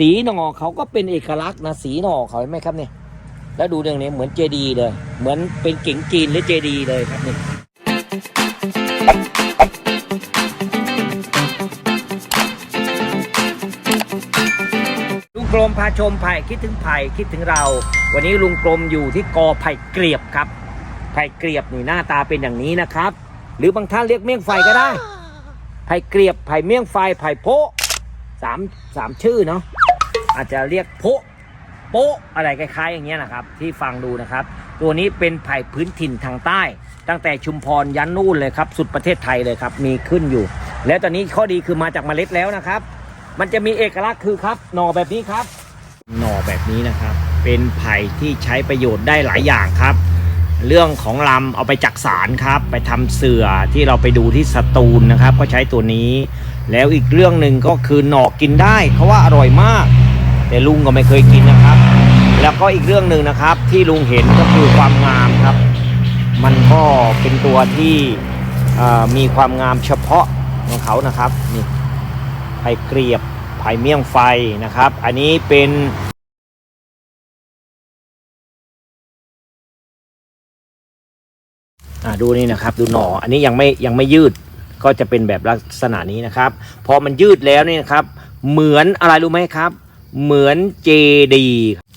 สีหน่อเขาก็เป็นเอกลักษณ์นะสีหน่อเขาเห็นไหมครับเนี่ยแล้วดูเรื่องนี้เหมือนเจดีเลย เหมือนเป็นเก๋งจีนหรือเจดีเลยครับนี่ลุงกลมพาชมไผ่คิดถึงไผ่คิดถึงเรา วันนี้ลุงกลมอยู่ที่กอไผ่เกลียบครับ ไผ่เกลียบนี่หน้าตาเป็นอย่างนี้นะครับ หรือบางท่านเรียกเมี่ยงไฟก็ได้ ไผ่เกลียบไผ่เมี่ยงไฟไผ่โพสามสามชื่อเนาะ อาจจะเรียกโพะโปะอะไรคล้ายๆ อย่างเงี้ยนะครับ ที่ฟังดูนะครับ ตัวนี้เป็นไผ่พื้นถิ่นทางใต้ ตั้งแต่ชุมพรยันนู่นเลยครับสุดประเทศไทยเลยครับมีขึ้นอยู่ แล้วตอนนี้ข้อดีคือมาจากเมล็ดแล้วนะครับ มันจะมีเอกลักษณ์คือครับหน่อแบบนี้ครับ หน่อแบบนี้นะครับ เป็นไผ่ที่ใช้ประโยชน์ได้หลายอย่างครับ เรื่องของลำเอาไปจักสารครับ ไปทำเสื่อที่เราไปดูที่สตูลนะครับ ก็ใช้ตัวนี้ แล้วอีกเรื่องหนึ่งก็คือหน่อกินได้เขาะว่าอร่อยมาก แต่ลุงก็ไม่เคยกินนะครับ แล้วก็อีกเรื่องหนึ่งนะครับ ที่ลุงเห็นก็คือความงามครับ มันก็เป็นตัวที่มีความงามเฉพาะของเขานะครับนี่ไผ่เกลียบไผ่เมี่ยงไฟนะครับ อันนี้เป็นดูนี่นะครับดูหน่ออันนี้ยังไม่ยังไม่ยืดก็จะเป็นแบบลักษณะนี้นะครับ พอมันยืดแล้วนี่นะครับ เหมือนอะไรรู้ไหมครับ เหมือนเจดี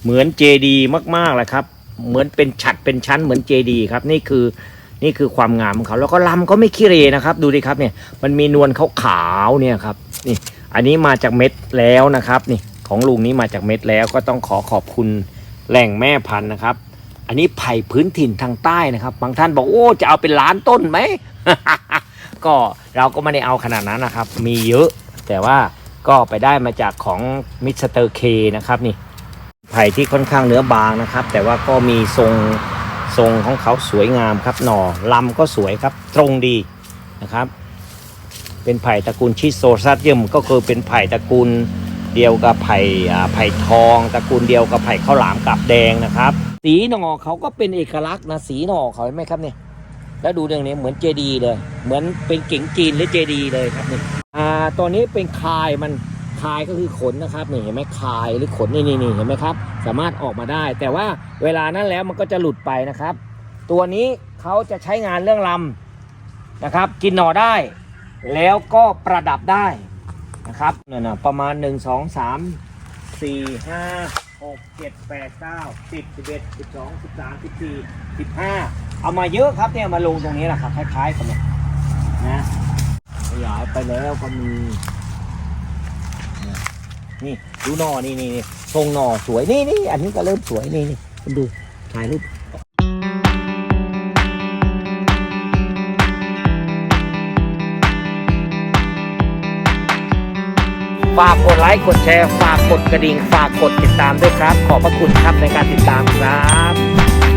เหมือนเจดีมากๆเลยครับ เหมือนเป็นฉัดเป็นชั้นเหมือนเจดีครับ นี่คือนี่คือความงามของเขา แล้วก็ลำก็ไม่ขี้เรนะครับ ดูดิครับเนี่ยมันมีนวลขาวๆเนี่ยครับนี่อันนี้มาจากเม็ดแล้วนะครับนี่ของลุงนี้มาจากเม็ดแล้วก็ต้องขอขอบคุณแหล่งแม่พันธุ์นะครับ อันนี้ไผ่พื้นถิ่นทางใต้นะครับ บางท่านบอกโอ้จะเอาเป็นล้านต้นไหมก็เราก็ไม่ได้เอาขนาดนั้นนะครับ มีเยอะแต่ว่า ก็ไปได้มาจากของมิสเตอร์เคนะครับนี่ไผ่ที่ค่อนข้างเนื้อบางนะครับ แต่ว่าก็มีทรงทรงของเขาสวยงามครับหน่อลำก็สวยครับตรงดีนะครับ เป็นไผ่ตระกูลชิโซซัสเยมก็คือเป็นไผ่ตระกูลเดียวกับไผ่ไผ่ทองตระกูลเดียวกับไผ่ข้าวหลามกับแดงนะครับ สีหน่อเขาก็เป็นเอกลักษณ์นะสีหน่อเขาเห็นไหมครับเนี่ยแล้วดูเรื่องนี้เหมือนเจดีเลย เหมือนเป็นเก๋งจีนหรือเจดีเลยครับนี่อ่า ตัวนี้เป็นคายมันคายก็คือขนนะครับนี่เห็นไหมคายหรือขนนี่นี่นี่เห็นไหมครับ สามารถออกมาได้ แต่ว่าเวลานั้นแล้วมันก็จะหลุดไปนะครับ ตัวนี้เขาจะใช้งานเรื่องลำนะครับ กินหน่อได้ แล้วก็ประดับได้นะครับเนี่ยนะประมาณ 1 2 3 4 5 6 7 8 9 10 11 12 13 14 15 เอามาเยอะครับเนี่ยมาลงตรงนี้แหละครับคล้ายๆกันเนี่ยนะ ยายไปแล้วก็มี นี่ดูหน่อนี่นี่ทรงหน่อสวยนี่นี่อันนี้ก็เริ่มสวยนี่นี่คุณดูถ่ายรูปฝากกดไลค์กดแชร์ ฝากกดกระดิ่ง ฝากกดติดตามด้วยครับ ขอบพระคุณครับในการติดตามครับ